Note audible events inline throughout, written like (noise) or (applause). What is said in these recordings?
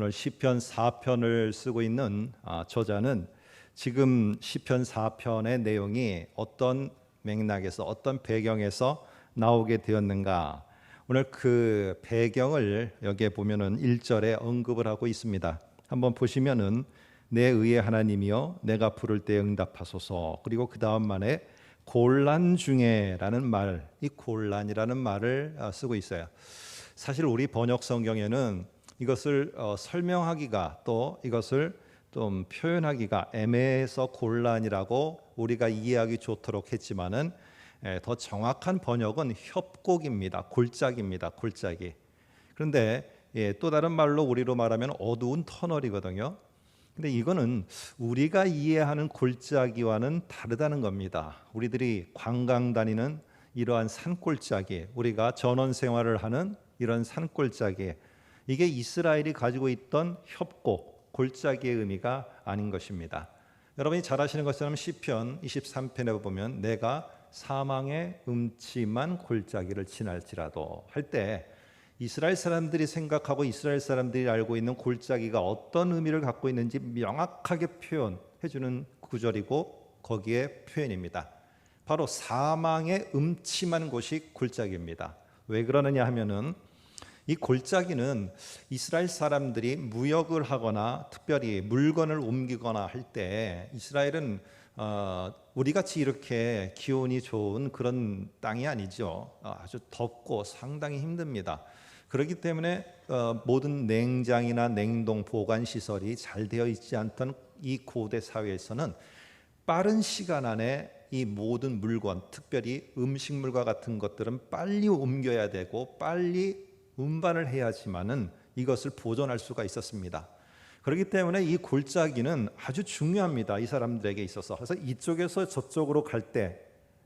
오늘 시편 4편을 쓰고 있는 아, 저자는 지금 시편 4편의 내용이 어떤 맥락에서 어떤 배경에서 나오게 되었는가 오늘 그 배경을 여기에 보면은 1절에 언급을 하고 있습니다. 한번 보시면은 내 의의 하나님이여 내가 부를 때 응답하소서. 그리고 그 다음 말에 곤란 중에라는 말, 이 곤란이라는 말을 아, 쓰고 있어요. 사실 우리 번역 성경에는 이것을 어, 설명하기가 또 이것을 좀 표현하기가 애매해서 곤란이라고 우리가 이해하기 좋도록 했지만은 에, 더 정확한 번역은 협곡입니다. 골짜기입니다. 골짜기. 그런데 예, 또 다른 말로 우리로 말하면 어두운 터널이거든요. 근데 이거는 우리가 이해하는 골짜기와는 다르다는 겁니다. 우리들이 관광 다니는 이러한 산골짜기, 우리가 전원 생활을 하는 이런 산골짜기, 이게 이스라엘이 가지고 있던 협곡, 골짜기의 의미가 아닌 것입니다. 여러분이 잘 아시는 것처럼 시편 23편에 보면 내가 사망의 음침한 골짜기를 지날지라도 할 때 이스라엘 사람들이 생각하고 이스라엘 사람들이 알고 있는 골짜기가 어떤 의미를 갖고 있는지 명확하게 표현해 주는 구절이고 거기에 표현입니다. 바로 사망의 음침한 곳이 골짜기입니다. 왜 그러느냐 하면은 이 골짜기는 이스라엘 사람들이 무역을 하거나 특별히 물건을 옮기거나 할 때 이스라엘은 어, 우리 같이 이렇게 기온이 좋은 그런 땅이 아니죠. 어, 아주 덥고 상당히 힘듭니다. 그렇기 때문에 어, 모든 냉장이나 냉동 보관 시설이 잘 되어 있지 않던 이 고대 사회에서는 빠른 시간 안에 이 모든 물건, 특별히 음식물과 같은 것들은 빨리 옮겨야 되고 빨리 운반을 해야지만은 이것을 보존할 수가 있었습니다. 그렇기 때문에 이 골짜기는 아주 중요합니다. 이 사람들에게 있어서. 그래서 이쪽에서 저쪽으로 갈때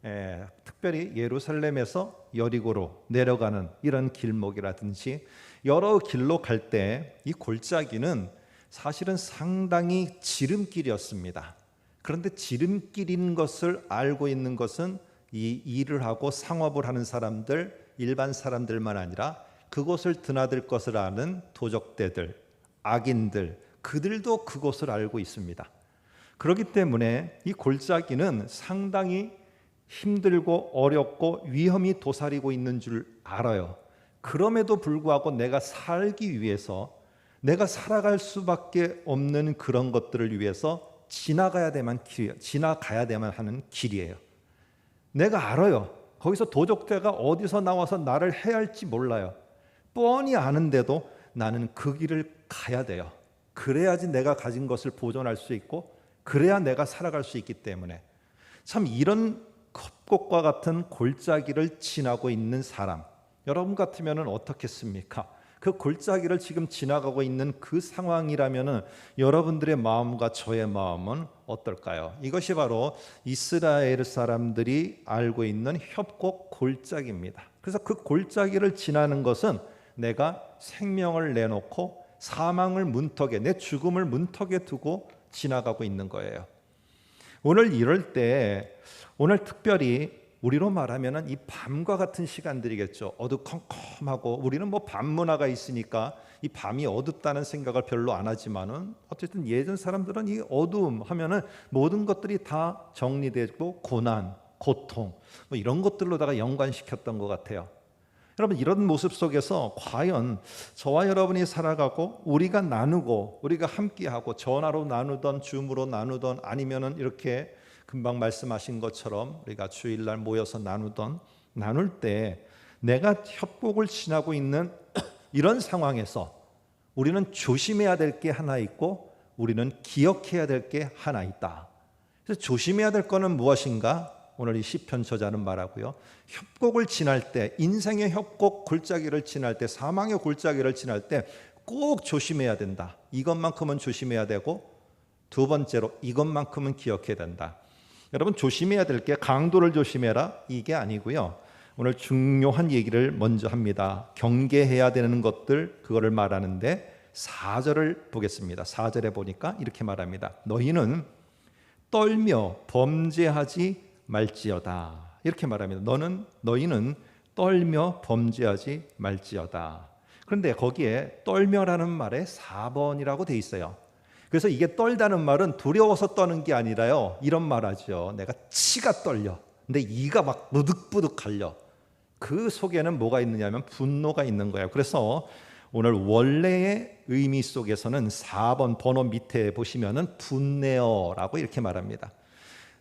에, 특별히 예루살렘에서 여리고로 내려가는 이런 길목이라든지 여러 길로 갈 때 이 골짜기는 사실은 상당히 지름길이었습니다. 그런데 지름길인 것을 알고 있는 것은 이 일을 하고 상업을 하는 사람들, 일반 사람들만 아니라 그곳을 드나들 것을 아는 도적대들, 악인들, 그들도 그곳을 알고 있습니다. 그렇기 때문에 이 골짜기는 상당히 힘들고 어렵고 위험이 도사리고 있는 줄 알아요. 그럼에도 불구하고 내가 살기 위해서 내가 살아갈 수밖에 없는 그런 것들을 위해서 지나가야 되만 길, 지나가야 되만 하는 길이에요. 내가 알아요. 거기서 도적대가 어디서 나와서 나를 해야 할지 몰라요. 뻔히 아는데도 나는 그 길을 가야 돼요. 그래야지 내가 가진 것을 보존할 수 있고 그래야 내가 살아갈 수 있기 때문에 참 이런 컵곡과 같은 골짜기를 지나고 있는 사람 여러분 같으면 어떻겠습니까? 그 골짜기를 지금 지나가고 있는 그 상황이라면 여러분들의 마음과 저의 마음은 어떨까요? 이것이 바로 이스라엘 사람들이 알고 있는 협곡 골짜기입니다. 그래서 그 골짜기를 지나는 것은 내가 생명을 내놓고 사망을 문턱에 내 죽음을 문턱에 두고 지나가고 있는 거예요. 오늘 이럴 때 오늘 특별히 우리로 말하면은 이 밤과 같은 시간들이겠죠. 어두컴컴하고 우리는 뭐 밤 문화가 있으니까 이 밤이 어둡다는 생각을 별로 안 하지만은 어쨌든 예전 사람들은 이 어두움 하면은 모든 것들이 다 정리되고 고난, 고통 뭐 이런 것들로다가 연관시켰던 것 같아요. 여러분 이런 모습 속에서 과연 저와 여러분이 살아가고 우리가 나누고 우리가 함께하고 전화로 나누던 줌으로 나누던 아니면은 이렇게 금방 말씀하신 것처럼 우리가 주일날 모여서 나누던 나눌 때 내가 협곡을 지나고 있는 (clears throat) 이런 상황에서 우리는 조심해야 될 게 하나 있고 우리는 기억해야 될 게 하나 있다. 그래서 조심해야 될 거는 무엇인가? 오늘 이 시편 저자는 말하고요. 협곡을 지날 때 인생의 협곡 골짜기를 지날 때 사망의 골짜기를 지날 때 꼭 조심해야 된다. 이것만큼은 조심해야 되고 두 번째로 이것만큼은 기억해야 된다. 여러분 조심해야 될 게 강도를 조심해라 이게 아니고요. 오늘 중요한 얘기를 먼저 합니다. 경계해야 되는 것들 그거를 말하는데 4절을 보겠습니다. 4절에 보니까 이렇게 말합니다. 너희는 떨며 범죄하지 말지어다. 이렇게 말합니다. 너는 너희는 떨며 범죄하지 말지어다. 그런데 거기에 떨며라는 말에 4번이라고 돼 있어요. 그래서 이게 떨다는 말은 두려워서 떠는 게 아니라요. 이런 말 하죠. 내가 치가 떨려. 근데 이가 막 무득부득 갈려. 그 속에는 뭐가 있느냐면 분노가 있는 거예요. 그래서 오늘 원래의 의미 속에서는 4번 번호 밑에 보시면은 분내어라고 이렇게 말합니다.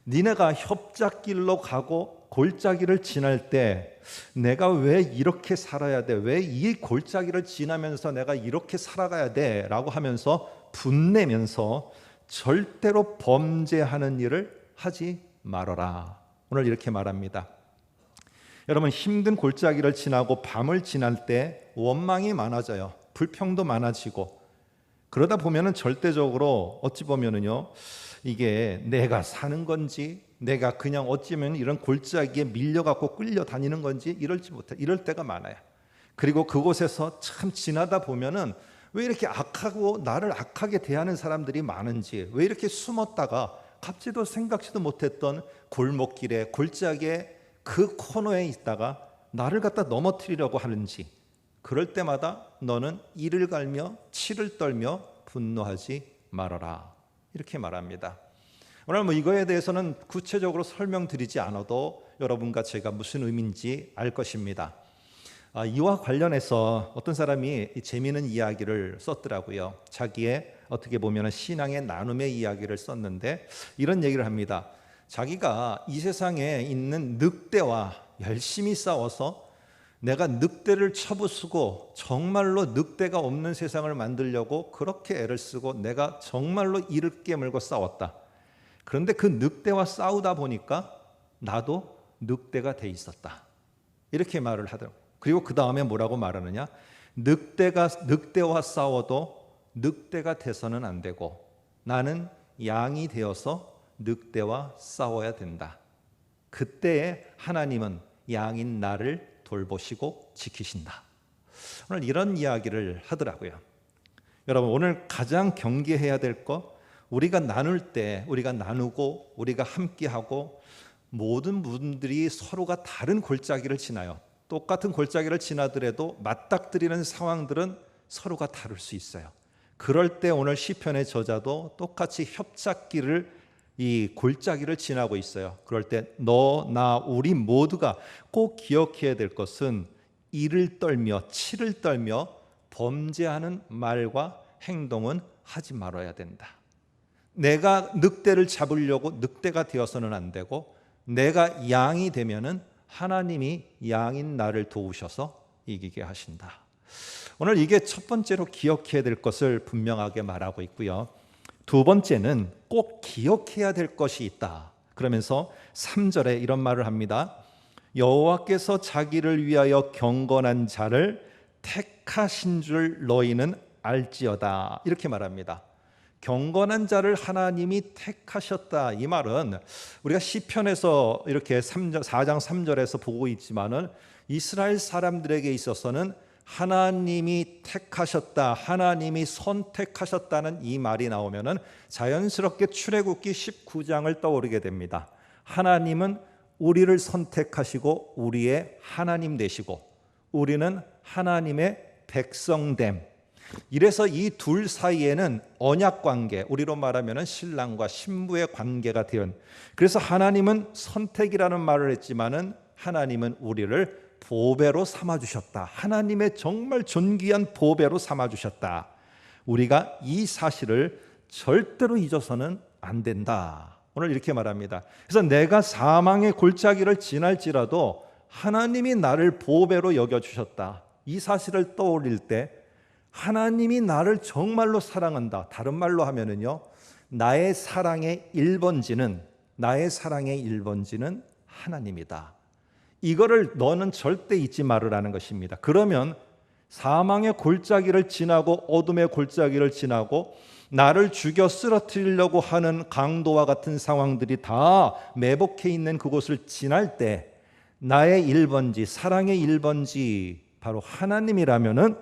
니네가 협작길로 가고 골짜기를 지날 때 내가 왜 이렇게 살아야 돼? 왜 이 골짜기를 지나면서 내가 이렇게 살아가야 돼? 라고 하면서 분내면서 절대로 범죄하는 일을 하지 말아라. 오늘 이렇게 말합니다. 여러분 힘든 골짜기를 지나고 밤을 지날 때 원망이 많아져요. 불평도 많아지고 그러다 보면은 절대적으로 어찌 보면은요. 이게 내가 사는 건지 내가 그냥 어찌면 이런 골짜기에 밀려갖고 끌려 다니는 건지 이럴지 못해 이럴 때가 많아요. 그리고 그곳에서 참 지나다 보면은 왜 이렇게 악하고 나를 악하게 대하는 사람들이 많은지 왜 이렇게 숨었다가 갑자기도 생각지도 못했던 골목길에 골짜기에 그 코너에 있다가 나를 갖다 넘어뜨리려고 하는지 그럴 때마다 너는 이를 갈며 치를 떨며 분노하지 말아라 이렇게 말합니다. 오늘 뭐 이거에 대해서는 구체적으로 설명드리지 않아도 여러분과 제가 무슨 의미인지 알 것입니다. 아, 이와 관련해서 어떤 사람이 재미있는 이야기를 썼더라고요. 자기의 어떻게 보면 신앙의 나눔의 이야기를 썼는데 이런 얘기를 합니다. 자기가 이 세상에 있는 늑대와 열심히 싸워서 내가 늑대를 쳐부수고 정말로 늑대가 없는 세상을 만들려고 그렇게 애를 쓰고 내가 정말로 이를 깨물고 싸웠다. 그런데 그 늑대와 싸우다 보니까 나도 늑대가 돼 있었다. 이렇게 말을 하더라고요. 그리고 그 다음에 뭐라고 말하느냐? 늑대가 늑대와 싸워도 늑대가 돼서는 안 되고 나는 양이 되어서 늑대와 싸워야 된다. 그때에 하나님은 양인 나를 돌보시고 지키신다. 오늘 이런 이야기를 하더라고요. 여러분 오늘 가장 경계해야 될 것 우리가 나눌 때 우리가 나누고 우리가 함께하고 모든 분들이 서로가 다른 골짜기를 지나요. 똑같은 골짜기를 지나더라도 맞닥뜨리는 상황들은 서로가 다를 수 있어요. 그럴 때 오늘 시편의 저자도 똑같이 협착기를 이 골짜기를 지나고 있어요. 그럴 때 너, 나, 우리 모두가 꼭 기억해야 될 것은 이를 떨며 치를 떨며 범죄하는 말과 행동은 하지 말아야 된다. 내가 늑대를 잡으려고 늑대가 되어서는 안 되고 내가 양이 되면은 하나님이 양인 나를 도우셔서 이기게 하신다. 오늘 이게 첫 번째로 기억해야 될 것을 분명하게 말하고 있고요. 두 번째는 꼭 기억해야 될 것이 있다. 그러면서 3절에 이런 말을 합니다. 여호와께서 자기를 위하여 경건한 자를 택하신 줄 너희는 알지어다. 이렇게 말합니다. 경건한 자를 하나님이 택하셨다. 이 말은 우리가 시편에서 이렇게 3장 4장 3절에서 보고 있지만은 이스라엘 사람들에게 있어서는 하나님이 택하셨다, 하나님이 선택하셨다는 이 말이 나오면은 자연스럽게 출애굽기 19장을 떠오르게 됩니다. 하나님은 우리를 선택하시고 우리의 하나님 되시고 우리는 하나님의 백성됨. 이래서 이 둘 사이에는 언약 관계, 우리로 말하면 신랑과 신부의 관계가 되은. 그래서 하나님은 선택이라는 말을 했지만은 하나님은 우리를 보배로 삼아 주셨다. 하나님의 정말 존귀한 보배로 삼아 주셨다. 우리가 이 사실을 절대로 잊어서는 안 된다. 오늘 이렇게 말합니다. 그래서 내가 사망의 골짜기를 지날지라도 하나님이 나를 보배로 여겨 주셨다. 이 사실을 떠올릴 때 하나님이 나를 정말로 사랑한다. 다른 말로 하면은요. 나의 사랑의 1번지는 나의 사랑의 1번지는 하나님이다. 이거를 너는 절대 잊지 말으라는 것입니다. 그러면 사망의 골짜기를 지나고 어둠의 골짜기를 지나고 나를 죽여 쓰러뜨리려고 하는 강도와 같은 상황들이 다 매복해 있는 그곳을 지날 때 나의 1번지, 사랑의 1번지 바로 하나님이라면은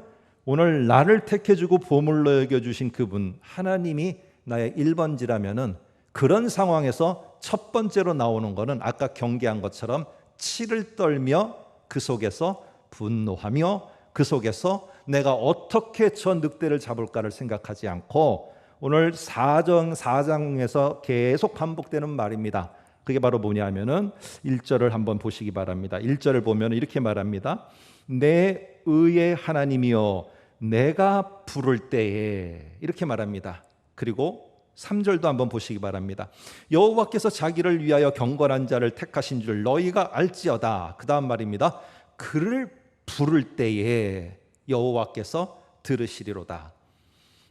오늘 나를 택해 주고 보물로 여겨 주신 그분 하나님이 나의 1번지라면은 그런 상황에서 첫 번째로 나오는 거는 아까 경계한 것처럼 치를 떨며 그 속에서 분노하며 그 속에서 내가 어떻게 저 늑대를 잡을까를 생각하지 않고 오늘 4장 4장에서 계속 반복되는 말입니다. 그게 바로 뭐냐면은 1절을 한번 보시기 바랍니다. 1절을 보면 이렇게 말합니다. 내 의의 하나님이여 내가 부를 때에 이렇게 말합니다. 그리고 3절도 한번 보시기 바랍니다. 여호와께서 자기를 위하여 경건한 자를 택하신 줄 너희가 알지어다. 그다음 말입니다. 그를 부를 때에 여호와께서 들으시리로다.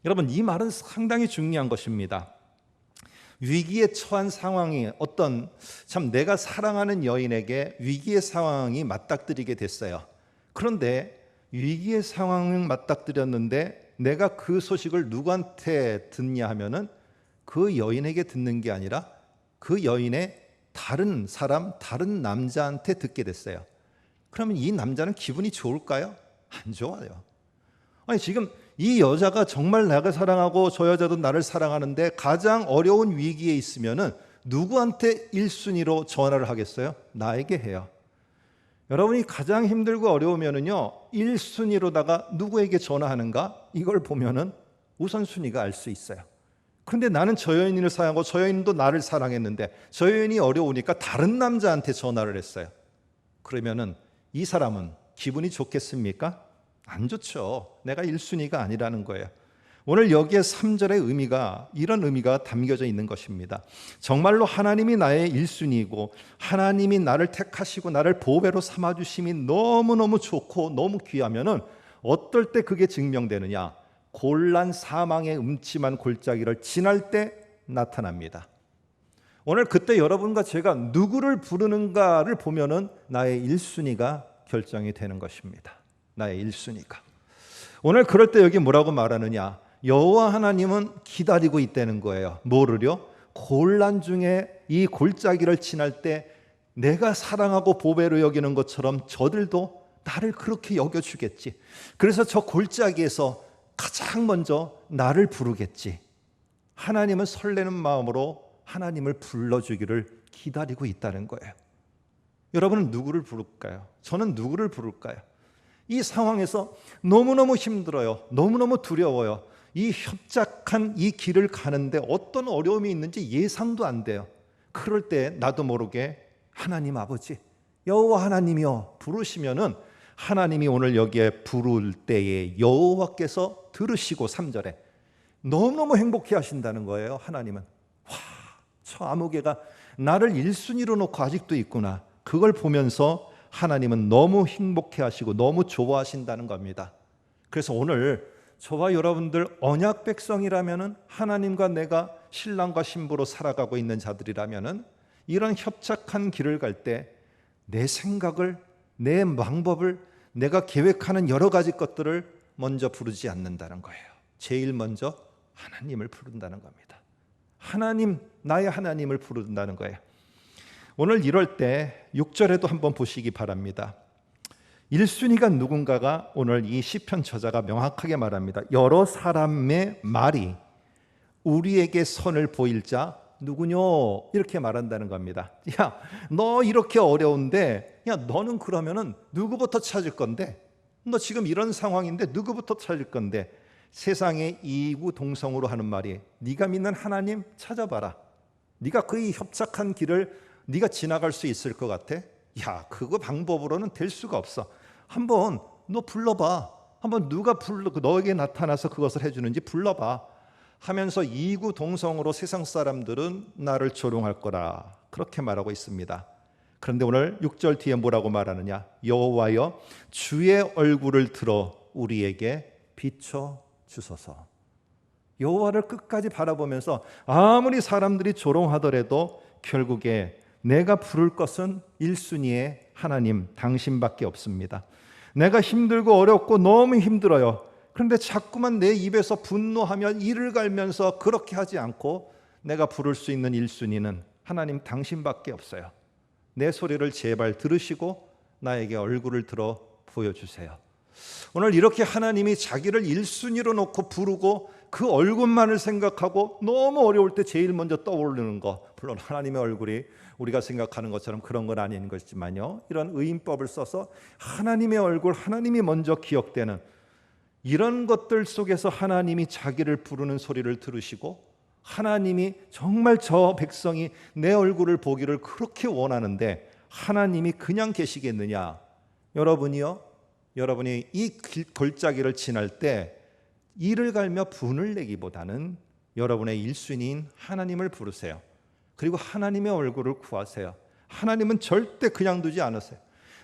여러분 이 말은 상당히 중요한 것입니다. 위기에 처한 상황이 어떤 참 내가 사랑하는 여인에게 위기의 상황이 맞닥뜨리게 됐어요. 그런데 위기의 상황을 맞닥뜨렸는데 내가 그 소식을 누구한테 듣냐 하면은 그 여인에게 듣는 게 아니라 그 여인의 다른 사람, 다른 남자한테 듣게 됐어요. 그러면 이 남자는 기분이 좋을까요? 안 좋아요. 아니 지금 이 여자가 정말 나를 사랑하고 저 여자도 나를 사랑하는데 가장 어려운 위기에 있으면은 누구한테 1순위로 전화를 하겠어요? 나에게 해요. 여러분이 가장 힘들고 어려우면은요. 1순위로다가 누구에게 전화하는가? 이걸 보면은 우선순위가 알 수 있어요. 그런데 나는 저 여인을 사랑하고 저 여인도 나를 사랑했는데 저 여인이 어려우니까 다른 남자한테 전화를 했어요. 그러면은 이 사람은 기분이 좋겠습니까? 안 좋죠. 내가 1순위가 아니라는 거예요. 오늘 여기에 3절의 의미가 이런 의미가 담겨져 있는 것입니다. 정말로 하나님이 나의 1순위이고 하나님이 나를 택하시고 나를 보배로 삼아 주심이 너무너무 좋고 너무 귀하면은 어떨 때 그게 증명되느냐? 곤란 사망의 음침한 골짜기를 지날 때 나타납니다. 오늘 그때 여러분과 제가 누구를 부르는가를 보면은 나의 1순위가 결정이 되는 것입니다. 나의 1순위가. 오늘 그럴 때 여기 뭐라고 말하느냐? 여호와 하나님은 기다리고 있다는 거예요. 뭐를요? 곤란 중에 이 골짜기를 지날 때 내가 사랑하고 보배로 여기는 것처럼 저들도 나를 그렇게 여겨 주겠지. 그래서 저 골짜기에서 가장 먼저 나를 부르겠지. 하나님은 설레는 마음으로 하나님을 불러주기를 기다리고 있다는 거예요. 여러분은 누구를 부를까요? 저는 누구를 부를까요? 이 상황에서 너무너무 힘들어요. 너무너무 두려워요. 이 협착한 이 길을 가는데 어떤 어려움이 있는지 예상도 안 돼요. 그럴 때 나도 모르게 하나님 아버지, 여호와 하나님이여 부르시면은 하나님이 오늘 여기에 부를 때에 여호와께서 들으시고 3절에 너무너무 행복해 하신다는 거예요. 하나님은 와, 저 아무개가 나를 1순위로 놓고 아직도 있구나. 그걸 보면서 하나님은 너무 행복해 하시고 너무 좋아하신다는 겁니다. 그래서 오늘 저와 여러분들 언약 백성이라면은 하나님과 내가 신랑과 신부로 살아가고 있는 자들이라면은 이런 협착한 길을 갈 때 내 생각을 내 방법을 내가 계획하는 여러 가지 것들을 먼저 부르지 않는다는 거예요. 제일 먼저 하나님을 부른다는 겁니다. 하나님, 나의 하나님을 부른다는 거예요. 오늘 이럴 때 6절에도 한번 보시기 바랍니다. 1순위가 누군가가 오늘 이 시편 저자가 명확하게 말합니다. 여러 사람의 말이 우리에게 선을 보일 자 누구뇨? 이렇게 말한다는 겁니다. 야, 너 이렇게 어려운데, 야, 너는 그러면은 누구부터 찾을 건데? 너 지금 이런 상황인데 누구부터 찾을 건데? 세상의 이구 동성으로 하는 말이 네가 믿는 하나님 찾아봐라. 네가 그 협착한 길을 네가 지나갈 수 있을 것 같아? 야, 그거 방법으로는 될 수가 없어. 한번 너 불러봐. 한번 누가 불러 너에게 나타나서 그것을 해주는지 불러봐. 하면서 이구 동성으로 세상 사람들은 나를 조롱할 거라 그렇게 말하고 있습니다. 그런데 오늘 6절 뒤에 뭐라고 말하느냐? 여호와여 주의 얼굴을 들어 우리에게 비춰 주소서. 여호와를 끝까지 바라보면서 아무리 사람들이 조롱하더라도 결국에 내가 부를 것은 1순위의 하나님 당신밖에 없습니다. 내가 힘들고 어렵고 너무 힘들어요. 그런데 자꾸만 내 입에서 분노하며 이를 갈면서 그렇게 하지 않고 내가 부를 수 있는 1순위는 하나님 당신밖에 없어요. 내 소리를 제발 들으시고 나에게 얼굴을 들어 보여주세요. 오늘 이렇게 하나님이 자기를 1순위로 놓고 부르고 그 얼굴만을 생각하고 너무 어려울 때 제일 먼저 떠오르는 거 물론 하나님의 얼굴이 우리가 생각하는 것처럼 그런 건 아닌 것이지만요. 이런 의인법을 써서 하나님의 얼굴, 하나님이 먼저 기억되는 이런 것들 속에서 하나님이 자기를 부르는 소리를 들으시고 하나님이 정말 저 백성이 내 얼굴을 보기를 그렇게 원하는데 하나님이 그냥 계시겠느냐? 여러분이요. 여러분이 이 골짜기를 지날 때 이를 갈며 분을 내기보다는 여러분의 일순인 하나님을 부르세요. 그리고 하나님의 얼굴을 구하세요. 하나님은 절대 그냥 두지 않으세요.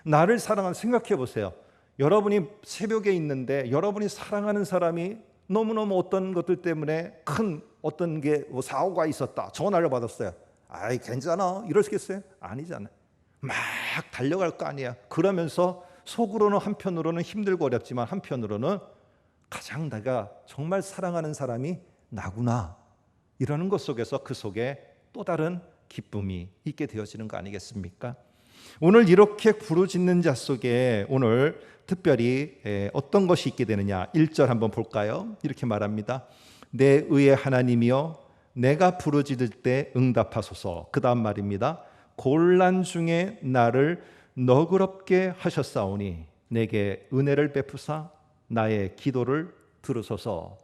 나를 사랑하는 생각해 보세요. 여러분이 새벽에 있는데 여러분이 사랑하는 사람이 너무너무 어떤 것들 때문에 큰 어떤 게 뭐 사고가 있었다. 전화를 받았어요. 아이 괜찮아. 이러시겠어요? 아니잖아요. 막 달려갈 거 아니야. 그러면서 속으로는 한편으로는 힘들고 어렵지만 한편으로는 가장 내가 정말 사랑하는 사람이 나구나. 이러는 것 속에서 그 속에 또 다른 기쁨이 있게 되어지는 거 아니겠습니까? 오늘 이렇게 부르짖는 자 속에 오늘 특별히 어떤 것이 있게 되느냐 1절 한번 볼까요? 이렇게 말합니다. 내 의의 하나님이여 내가 부르짖을 때 응답하소서. 그 다음 말입니다. 곤란 중에 나를 너그럽게 하셨사오니 내게 은혜를 베푸사 나의 기도를 들으소서.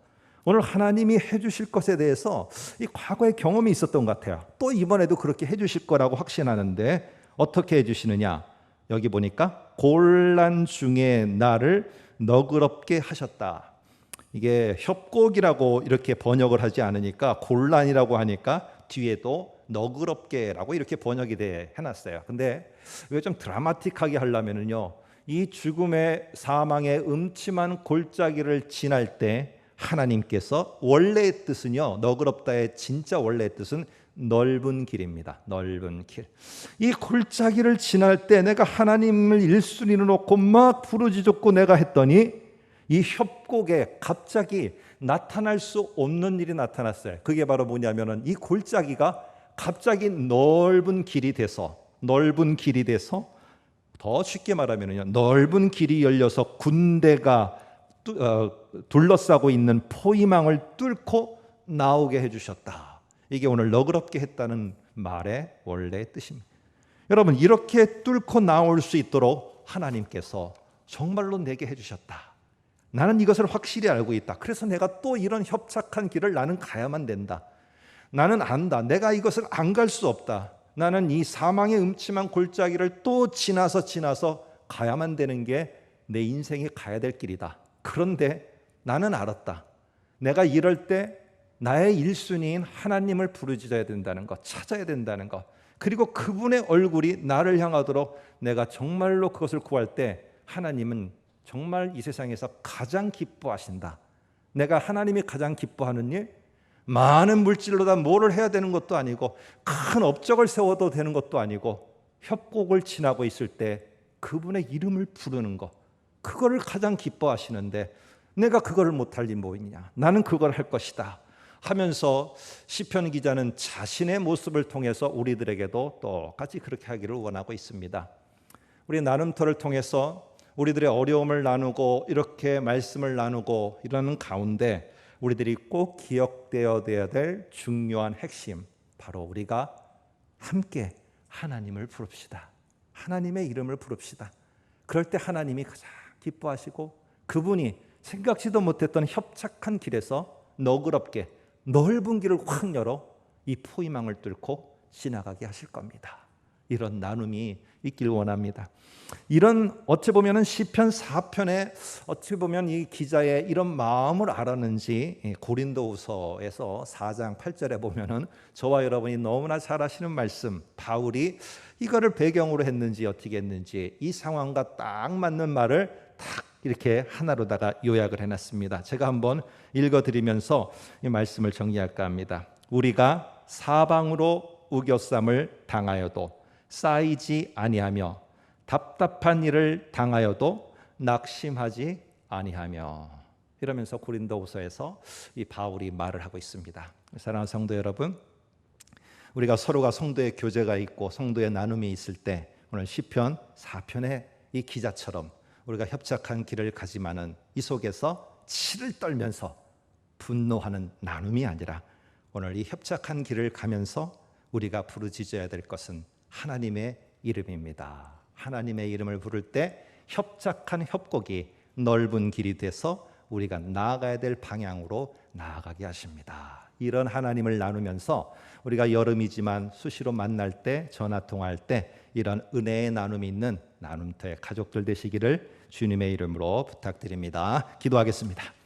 오늘 하나님이 해주실 것에 대해서 이 과거의 경험이 있었던 것 같아요. 또 이번에도 그렇게 해주실 거라고 확신하는데 어떻게 해주시느냐? 여기 보니까 곤란 중에 나를 너그럽게 하셨다. 이게 협곡이라고 이렇게 번역을 하지 않으니까 곤란이라고 하니까 뒤에도 너그럽게라고 이렇게 번역이 돼 해놨어요. 근데 왜 좀 드라마틱하게 하려면은요, 이 죽음의 사망의 음침한 골짜기를 지날 때 하나님께서 원래의 뜻은요, 너그럽다의 진짜 원래의 뜻은 넓은 길입니다. 넓은 길. 이 골짜기를 지날 때 내가 하나님을 일순위로 놓고 막 부르짖었고 내가 했더니 이 협곡에 갑자기 나타날 수 없는 일이 나타났어요. 그게 바로 뭐냐면은 이 골짜기가 갑자기 넓은 길이 돼서 넓은 길이 돼서 더 쉽게 말하면요. 넓은 길이 열려서 군대가 어, 둘러싸고 있는 포위망을 뚫고 나오게 해 주셨다. 이게 오늘 너그럽게 했다는 말의 원래 뜻입니다. 여러분 이렇게 뚫고 나올 수 있도록 하나님께서 정말로 내게 해주셨다. 나는 이것을 확실히 알고 있다. 그래서 내가 또 이런 협착한 길을 나는 가야만 된다. 나는 안다. 내가 이것을 안 갈 수 없다. 나는 이 사망의 음침한 골짜기를 또 지나서 지나서 가야만 되는 게 내 인생이 가야 될 길이다. 그런데 나는 알았다. 내가 이럴 때 나의 일순위인 하나님을 부르짖어야 된다는 것, 찾아야 된다는 것. 그리고 그분의 얼굴이 나를 향하도록 내가 정말로 그것을 구할 때 하나님은 정말 이 세상에서 가장 기뻐하신다. 내가 하나님이 가장 기뻐하는 일, 많은 물질로 다 뭐를 해야 되는 것도 아니고 큰 업적을 세워도 되는 것도 아니고 협곡을 지나고 있을 때 그분의 이름을 부르는 것. 그거를 가장 기뻐하시는데 내가 그거를 못할 리 뭐있냐? 나는 그걸 할 것이다. 하면서 시편 기자는 자신의 모습을 통해서 우리들에게도 똑같이 그렇게 하기를 원하고 있습니다. 우리 나눔터를 통해서 우리들의 어려움을 나누고 이렇게 말씀을 나누고 이러는 가운데 우리들이 꼭 기억되어야 될 중요한 핵심 바로 우리가 함께 하나님을 부릅시다. 하나님의 이름을 부릅시다. 그럴 때 하나님이 가장 기뻐하시고 그분이 생각지도 못했던 협착한 길에서 너그럽게 넓은 길을 확 열어 이 포위망을 뚫고 지나가게 하실 겁니다. 이런 나눔이 있길 원합니다. 이런 어찌 보면은 시편 4편에 어찌 보면 이 기자의 이런 마음을 알았는지 고린도후서에서 4장 8절에 보면은 저와 여러분이 너무나 잘 아시는 말씀 바울이 이거를 배경으로 했는지 어떻게 했는지 이 상황과 딱 맞는 말을 딱 이렇게 하나로다가 요약을 해놨습니다. 제가 한번 읽어드리면서 이 말씀을 정리할까 합니다. 우리가 사방으로 우겨쌈을 당하여도 쌓이지 아니하며 답답한 일을 당하여도 낙심하지 아니하며 이러면서 고린도후서에서 이 바울이 말을 하고 있습니다. 사랑하는 성도 여러분, 우리가 서로가 성도의 교제가 있고 성도의 나눔이 있을 때 오늘 시편 4편의 이 기자처럼 우리가 협착한 길을 가지만은 이 속에서 치를 떨면서 분노하는 나눔이 아니라 오늘 이 협착한 길을 가면서 우리가 부르짖어야 될 것은 하나님의 이름입니다. 하나님의 이름을 부를 때 협착한 협곡이 넓은 길이 돼서 우리가 나아가야 될 방향으로 나아가게 하십니다. 이런 하나님을 나누면서 우리가 여름이지만 수시로 만날 때 전화 통화할 때 이런 은혜의 나눔이 있는 나눔터의 가족들 되시기를 주님의 이름으로 부탁드립니다. 기도하겠습니다.